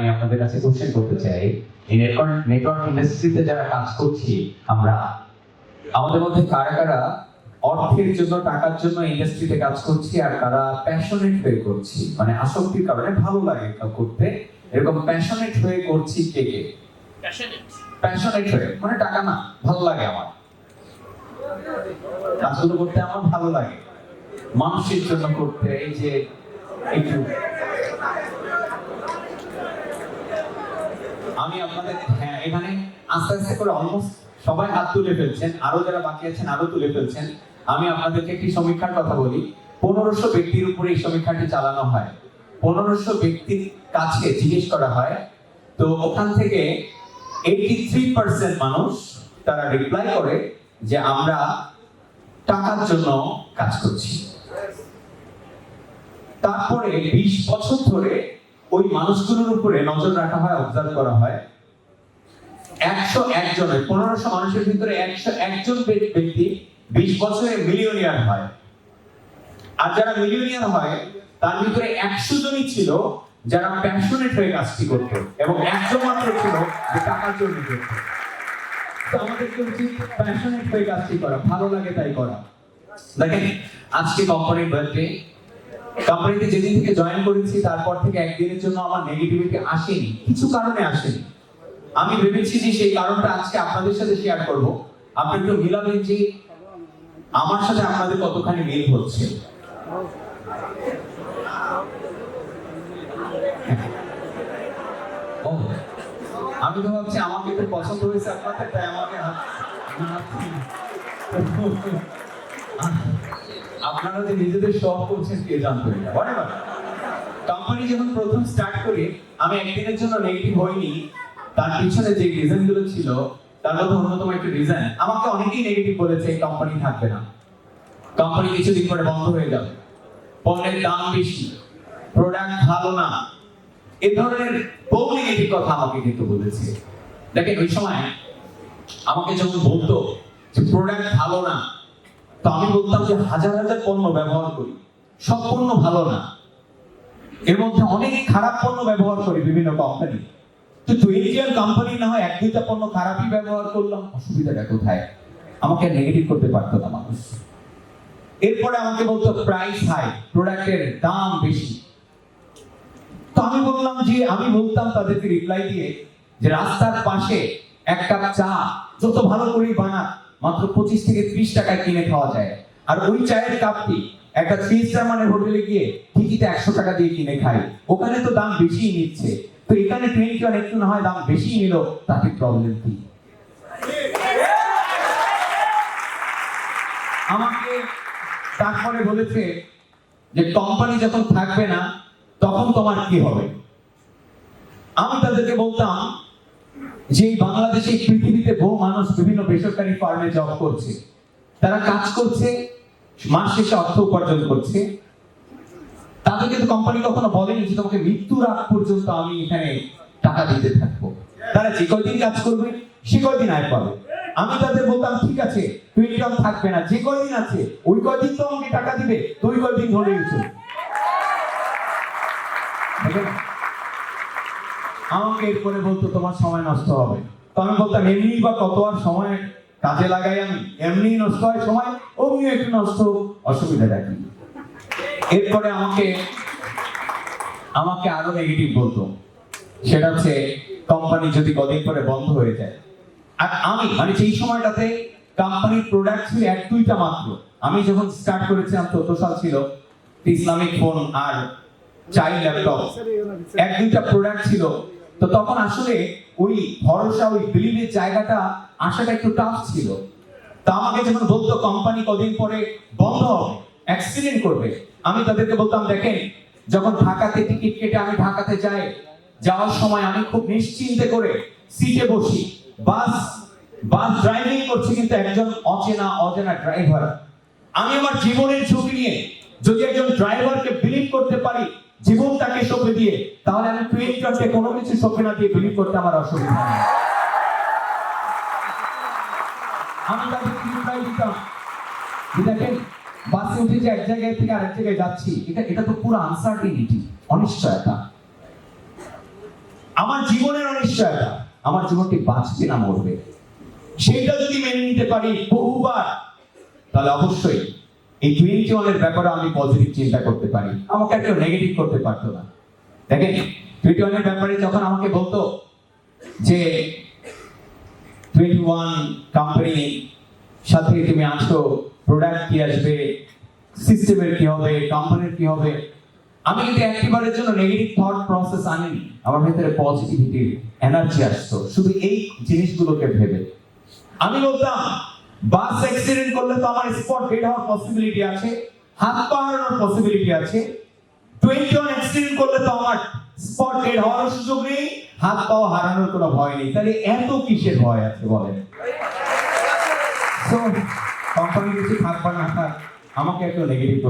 আমি আপনাদের কাছে কোশ্চেন করতে চাই এই নেটওয়ার্ক নেটওয়ার্ক ইন্ডাস্ট্রিতে যারা কাজ করছি আমরা আমাদের মধ্যে কারা কারা অর্থের জন্য টাকার জন্য ইন্ডাস্ট্রিতে কাজ করছি আর কারা প্যাশনেট হয়ে করছি? মানে আসক্তির কারণে ভালো লাগে করতে। এরকম প্যাশনেট হয়ে করছি কে কে? প্যাশনেট হয়ে মানে টাকা না ভালো লাগে আমার। কাজগুলো করতে আমার ভালো লাগে। মানুষের জন্য করতে এই যে একটু আমি আপনাদের হ্যাঁ এখানে আস্তে আস্তে করে অলমোস্ট সবাই হাত তুলে ফেলছেন, আরও যারা বাকি আছেন আরও তুলে ফেলছেন। আমি আপনাদেরকে একটি সমীক্ষার কথা বলি। পনেরোশো ব্যক্তির উপরে এই সমীক্ষাটি চালানো হয়। পনেরোশো ব্যক্তির কাছে জিজ্ঞেস করা হয়, তো ওখান থেকে এইটি থ্রি পার্সেন্ট মানুষ তারা রিপ্লাই করে যে আমরা টাকার জন্য কাজ করছি। তারপরে বিশ বছর ধরে ওই মানুষগুলোর উপরে নজর রাখা হয় অবজার্ভ করা হয়। একশো একজনের, পনেরোশো মানুষের ভিতরে একশো একজন ব্যক্তি বিশ বছরে মিলিয়নিয়ার হয়। আর যারা মিলিয়নিয়ার হয়, তার ভিতরে একশো জনই ছিল যারা প্যাশনেট হয়ে কাজটি করতো এবং একজন মাত্র ছিল যে টাকার জন্য করতো। তো আমাদেরকে উচিত প্যাশনেট হয়ে কাজটি করা, ভালো লাগে তাই করা। দেখেন, আজকে কোম্পানির বার্থডে কোম্পানিতে যেদিন থেকে জয়েন করেছি, তারপর থেকে একদিনের জন্য আমার নেগেটিভিটি আসেনি। কিছু কারণে আসেনি। আমি ভেবেছি যে সেই কারণটা আজকে আপনাদের সাথে শেয়ার করব। আপনি একটু মিলাবেন যে আমার সাথে আপনাদের কতখানি মিল হচ্ছে। আমি তো ভাবছি আমাকে খুব পছন্দ হয়েছে আপনাদের, তাই আমাকে আপনারা যে নিজেদের শখ করছেন, কে জানতো এটা. কোম্পানি যখন প্রথম স্টার্ট করি, আমি একদিনের জন্য নেগেটিভ হইনি। তার পিছনে যে রিজনগুলো ছিল, তার মধ্যে অন্যতম একটা রিজন আমাকে অনেকেই নেগেটিভ বলেছে কোম্পানি থাকবে না। কোম্পানি কিছুদিন পরে বন্ধ হয়ে যাবে। পণ্যের দাম বেশি প্রোডাক্ট ভালো না। এ ধরনের বহু নেগেটিভ কথা আমাকে কিন্তু বলেছে। দেখেন, ওই সময় আমাকে যখন বলতো যে প্রোডাক্ট ভালো না তো আমি বলতাম যে হাজার হাজার পণ্য ব্যবহার করি। সব পণ্য ভালো না। এর মধ্যে অনেক খারাপ পণ্য ব্যবহার করি বিভিন্ন কোম্পানি তো টোয়েন্টিয়ার কোম্পানি না হয়, এক, দুইটা পণ্য খারাপই ব্যবহার করলাম, অসুবিধাটা কোথায়? আমাকে নেগেটিভ করতে পারতো না মানুষ। এরপরে আমাকে বলতো প্রাইস হাই প্রোডাক্টের দাম বেশি। তো আমি বললাম যে, আমি বলতাম তাদেরকে রিপ্লাই দিয়ে যে, রাস্তার পাশে এক কাপ চা, যত ভালো করেই বানা মাত্র পঁচিশ থেকে ত্রিশ টাকায় কিনে খাওয়া যায়। আর ওই চায়ের কাপটি একটা থ্রি স্টার মানের হোটেলে গিয়ে টিকিতে একশো টাকা দিয়ে কিনে খাই ওখানে তো দাম বেশি নিচ্ছে। তো এখানে টোয়েন্টি ওয়ান একটু না হয় দাম বেশি নিল, তাতে প্রবলেম কি? আমাকে তারপরে বলেছে যে কোম্পানি যখন থাকবে না, তখন তোমার কি হবে? আমি তাদেরকে বলতাম যে বাংলাদেশে পৃথিবীতে বহু মানুষ বিভিন্ন বেসরকারি ফার্মে জব করছে। তারা কাজ করছে, মাস শেষে অর্থ উপার্জন করছে। তাদেরকে তো কোম্পানি কখনো বলেনি যে তোমাকে মৃত্যুর আগ পর্যন্ত আমি এখানে টাকা দিতে থাকব। তারা যে কয়দিন কাজ করবে, সে কয়দিন আয় পাবে। আমি তাদের বলতাম, ঠিক আছে তুই ইনকাম থাকবে না, যে কয়দিন আছে, ওই কয়দিন তো আমাকে টাকা দিবে তুই কয়দিন ধরে গেছো আমাকে এরপরে বলতো, তোমার সময় নষ্ট হবে। আমি বলতাম, এমনি বা কত আর সময় কাজে লাগাই আমি? এমনি নষ্ট হয় সময়, অমনি একটু নষ্ট অসুবিধা রাখি এরপরে আমাকে আমাকে আরও নেগেটিভ বলতো। সেটা হচ্ছে কোম্পানি যদি কদিন পরে বন্ধ হয়ে যায়। আর আমি মানে সেই সময়টাতে কোম্পানির প্রোডাক্ট ছিল এক দুইটা মাত্র, আমি যখন স্টার্ট করেছিলাম, চোদ্দ সাল ছিল, ইসলামিক ফোন আর চাই ল্যাপটপ এক দুইটা প্রোডাক্ট ছিল তো তখন আসলে ওই ভরসা, ওই বিলিভের জায়গাটা আসাটা একটু টাফ ছিল। তা আমাকে যখন বলতো, কোম্পানি কদিন পরে বন্ধ হবে অ্যাক্সিডেন্ট করবে। আমি তাদেরকে বলতাম, দেখেন, যখন ঢাকাতে টিকিট কেটে আমি ঢাকাতে যাই, যাওয়ার সময় আমি খুব নিশ্চিন্তে করে সিটে বসি। বাস বাস ড্রাইভিং করছে কিন্তু একজন অচেনা অচেনা ড্রাইভার আমি আমার জীবনের ঝুঁকি নিয়ে যদি একজন ড্রাইভারকে বিলিভ করতে পারি জীবন তাকে সঁপে দিয়ে, তাহলে আমি ট্রাকে কোনো কিছু সঁপে না দিয়ে বিলিভ করতে আমার অসুবিধা নেই। আমি তাকে রিপ্লাই দিতাম। দেখেন, বাসে উঠে যে এক জায়গায় থেকে আরেক জায়গায় যাচ্ছি, এটা এটা তো পুরো আনসার্টিনিটি অনিশ্চয়তা। আমার জীবনের অনিশ্চয়তা, আমার জীবনটি বাঁচবে না মরবে। সেইটা যদি মেনে নিতে পারি বহুবার, তাহলে অবশ্যই এই টোয়েন্টি ওয়ানের ব্যাপারে আমি পজিটিভ চিন্তা করতে পারি। আমাকে একটা নেগেটিভ করতে পারতো না। দেখেন টোয়েন্টি ওয়ানের ব্যাপারে যখন আমাকে বলতো যে টোয়েন্টি ওয়ান কোম্পানি সাথে তুমি আছো প্রোডাক্ট কি আসবে সিস্টেমের কি হবে কোম্পানির কি হবে, আমি কিন্তু একেবারের জন্য নেগেটিভ থট প্রসেস আনিনি। আমার ভেতরে পজিটিভিটির এনার্জি আসতো। শুধু এই জিনিসগুলোকে ভেবে। আমি বলতাম বাস অ্যাক্সিডেন্ট করলে তো আমার স্পট হেড হওয়ার পসিবিলিটি আছে, হাত পা হারানোর পসিবিলিটি আছে। টোয়েন্টি ওয়ান অ্যাক্সিডেন্ট করলে তো আমার স্পট ডেড হওয়ার সুযোগ নেই, হাত পাও হারানোর কোনো ভয় নেই। তাহলে এত কিসের ভয় আছে বলেন? কোম্পানি কিছু থাকবা না আমাকে একটু নেগেটিভ করতে